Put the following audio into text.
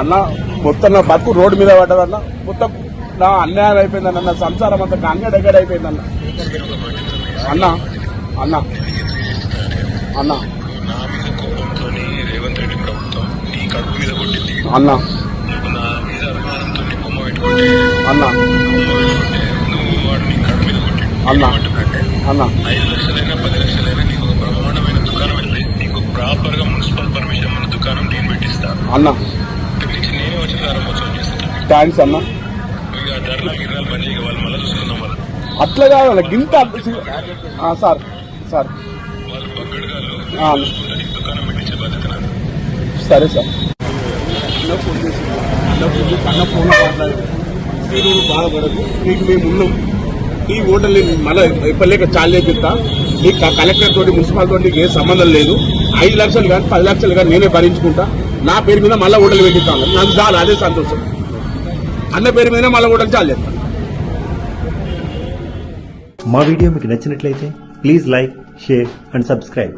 అన్న మొత్తం నా బతుకు రోడ్డు మీద పడ్డదన్న. మొత్తం నా అన్యాయం అయిపోయిందన్న నా సంసారం అంతా కంగడెగ్గడ అయిపోయిందన్న. అన్న అన్న అన్న. నా మీద మీద కొట్టింది అన్న. మీద పెట్టుకుంటే అన్న. పెట్టుకుంటే నువ్వు మీద అన్న. అన్న. ఐదు లక్షలైనా పది లక్షలైనా నీకు ఒక బ్రహ్మాండమైన దుకాణం వెళ్ళి నీకు ప్రాపర్గా మున్సిపల్ పర్మిషన్ ఉన్న దుకాణం నేను పెట్టిస్తాను అన్న. చూసుకుందాం వాళ్ళు అట్లా కాదు గింత ఆ, సార్ సార్. సరే సార్ అన్న ఫోన్ అన్న చేసి అన్న మీరు బాధపడదు మీకు మేము ఉన్నాం. ఈ ఓటర్ మళ్ళీ ఎప్పటిలేక చాలు చేపిస్తా. మీ క- కలెక్టర్ తోటి మున్సిపల్ తోటి ఏ సంబంధం లేదు. ఐదు లక్షలు కానీ పది లక్షలు కానీ నేనే భరించుకుంటా. నా పేరు మీద మళ్ళీ ఓటర్లు పెట్టిస్తాను. నాకు చాలు అదే సంతోషం. అన్న పేరు మీద మళ్ళీ కూడా చాలేదు మా వీడియో మీకు నచ్చినట్లయితే please like share and subscribe.